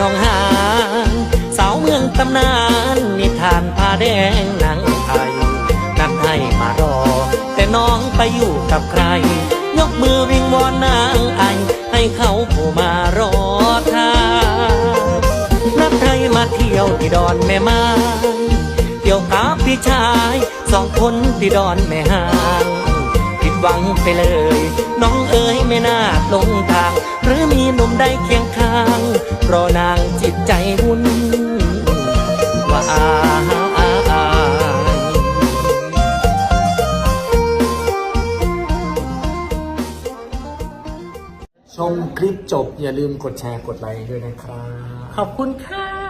น้องฮานสาวเมืองตำนาน นิทานผ้าแดงหนังไทย นัดให้มารอ แต่น้องไปอยู่กับใคร ยกมือวิงวอนนางไอ ให้เขาผู้มารอท่านัดให้มาเที่ยวที่ดอนแม่ไม้เที่ยวกับพี่ชายสองคนที่ดอนแม่หางผิดหวังไปเลย น้องเอ๋ยไม่น่าลงทาง หรือมีหนุ่มใดเคียงข้าง รอนางจิตใจวุ่นวายชมคลิปจบอย่าลืมกดแชร์กดไลค์ด้วยนะครับ ขอบคุณค่ะ